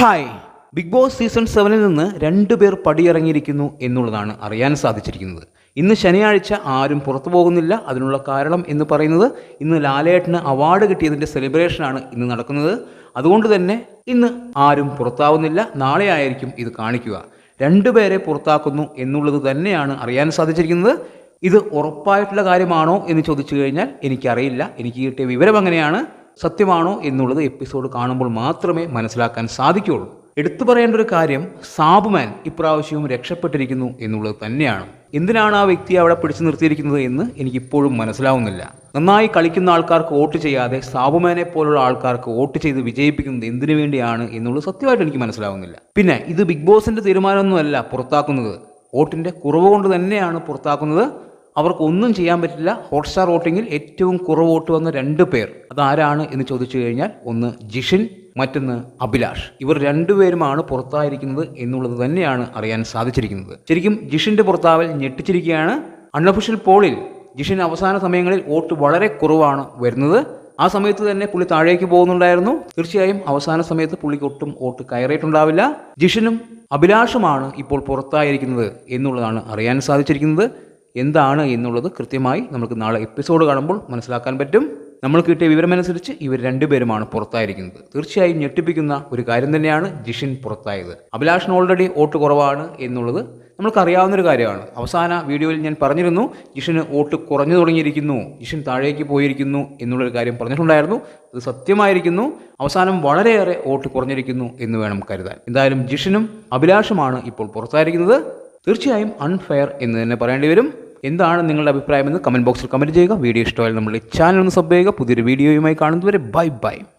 Hi big boss season സെവനിൽ നിന്ന് രണ്ടു പേർ പടിയിറങ്ങിയിരിക്കുന്നു എന്നുള്ളതാണ് അറിയാൻ സാധിച്ചിരിക്കുന്നത്. ഇന്ന് ശനിയാഴ്ച ആരും പുറത്തു പോകുന്നില്ല. അതിനുള്ള കാരണം എന്ന് പറയുന്നത് ഇന്ന് ലാലേട്ടന് അവാർഡ് കിട്ടിയതിന്റെ സെലിബ്രേഷനാണ് ഇന്ന് നടക്കുന്നത്. അതുകൊണ്ട് തന്നെ ഇന്ന് ആരും പുറത്താവുന്നില്ല. നാളെ ആയിരിക്കും ഇത് കാണിക്കുക. രണ്ടുപേരെ പുറത്താക്കുന്നു എന്നുള്ളത് തന്നെയാണ് അറിയാൻ സാധിച്ചിരിക്കുന്നത്. ഇത് ഉറപ്പായിട്ടുള്ള കാര്യമാണോ എന്ന് ചോദിച്ചു കഴിഞ്ഞാൽ എനിക്കറിയില്ല. എനിക്ക് കിട്ടിയ വിവരം അങ്ങനെയാണ്. സത്യമാണോ എന്നുള്ളത് എപ്പിസോഡ് കാണുമ്പോൾ മാത്രമേ മനസ്സിലാക്കാൻ സാധിക്കുകയുള്ളൂ. എടുത്തു പറയേണ്ട ഒരു കാര്യം സാബുമാൻ ഇപ്രാവശ്യവും രക്ഷപ്പെട്ടിരിക്കുന്നു എന്നുള്ളത് തന്നെയാണ്. എന്തിനാണ് ആ വ്യക്തി അവിടെ പിടിച്ചു നിർത്തിയിരിക്കുന്നത് എന്ന് എനിക്കിപ്പോഴും മനസ്സിലാവുന്നില്ല. നന്നായി കളിക്കുന്ന ആൾക്കാർക്ക് വോട്ട് ചെയ്യാതെ സാബുമാനെ പോലുള്ള ആൾക്കാർക്ക് വോട്ട് ചെയ്ത് വിജയിപ്പിക്കുന്നത് എന്തിനു വേണ്ടിയാണ് എന്നുള്ളത് സത്യമായിട്ട് എനിക്ക് മനസ്സിലാവുന്നില്ല. പിന്നെ ഇത് ബിഗ് ബോസിന്റെ തീരുമാനമൊന്നുമല്ല പുറത്താക്കുന്നത്. വോട്ടിന്റെ കുറവ് കൊണ്ട് തന്നെയാണ് പുറത്താക്കുന്നത്. അവർക്ക് ഒന്നും ചെയ്യാൻ പറ്റില്ല. ഹോട്ട്സ്റ്റാർ വോട്ടിങ്ങിൽ ഏറ്റവും കുറവ് വോട്ട് വന്ന രണ്ട് പേർ. അതാരാണ് എന്ന് ചോദിച്ചു കഴിഞ്ഞാൽ ഒന്ന് ജിഷിൻ മറ്റൊന്ന് അഭിലാഷ്. ഇവർ രണ്ടുപേരുമാണ് പുറത്തായിരിക്കുന്നത് എന്നുള്ളത് തന്നെയാണ് അറിയാൻ സാധിച്ചിരിക്കുന്നത്. ശരിക്കും ജിഷിന്റെ പുറത്താവൽ ഞെട്ടിച്ചിരിക്കുകയാണ്. അൺഒഫീഷ്യൽ പോളിൽ ജിഷിൻ അവസാന സമയങ്ങളിൽ വോട്ട് വളരെ കുറവാണ് വരുന്നത്. ആ സമയത്ത് തന്നെ പുള്ളി താഴേക്ക് പോകുന്നുണ്ടായിരുന്നു. തീർച്ചയായും അവസാന സമയത്ത് പുള്ളിക്ക് ഒട്ടും വോട്ട് കയറിയിട്ടുണ്ടാവില്ല. ജിഷിനും അഭിലാഷുമാണ് ഇപ്പോൾ പുറത്തായിരിക്കുന്നത് എന്നുള്ളതാണ് അറിയാൻ സാധിച്ചിരിക്കുന്നത്. എന്താണ് എന്നുള്ളത് കൃത്യമായി നമുക്ക് നാളെ എപ്പിസോഡ് കാണുമ്പോൾ മനസ്സിലാക്കാൻ പറ്റും. നമ്മൾ കിട്ടിയ വിവരമനുസരിച്ച് ഇവർ രണ്ടുപേരുമാണ് പുറത്തായിരിക്കുന്നത്. തീർച്ചയായും ഞെട്ടിപ്പിക്കുന്ന ഒരു കാര്യം തന്നെയാണ് ജിഷിൻ പുറത്തായത്. അഭിലാഷിന് ഓൾറെഡി വോട്ട് കുറവാണ് എന്നുള്ളത് നമ്മൾക്കറിയാവുന്ന ഒരു കാര്യമാണ്. അവസാന വീഡിയോയിൽ ഞാൻ പറഞ്ഞിരുന്നു ജിഷിന് വോട്ട് കുറഞ്ഞു തുടങ്ങിയിരിക്കുന്നു ജിഷിൻ താഴേക്ക് പോയിരിക്കുന്നു എന്നുള്ളൊരു കാര്യം പറഞ്ഞിട്ടുണ്ടായിരുന്നു. അത് സത്യമായിരിക്കുന്നു. അവസാനം വളരെയേറെ വോട്ട് കുറഞ്ഞിരിക്കുന്നു എന്ന് വേണം കരുതാൻ. എന്തായാലും ജിഷിനും അഭിലാഷുമാണ് ഇപ്പോൾ പുറത്തായിരിക്കുന്നത്. തീർച്ചയായും അൺഫെയർ എന്ന് തന്നെ പറയേണ്ടി വരും. എന്താണ് നിങ്ങളുടെ അഭിപ്രായമെന്ന് കമന്റ് ബോക്സിൽ കമന്റ് ചെയ്യുക. വീഡിയോ ഇഷ്ടമായാലും നമ്മുടെ ചാനൽ ഒന്ന് സബ് ചെയ്യുക. പുതിയൊരു വീഡിയോയുമായി കാണുന്നതുവരെ ബൈ ബൈ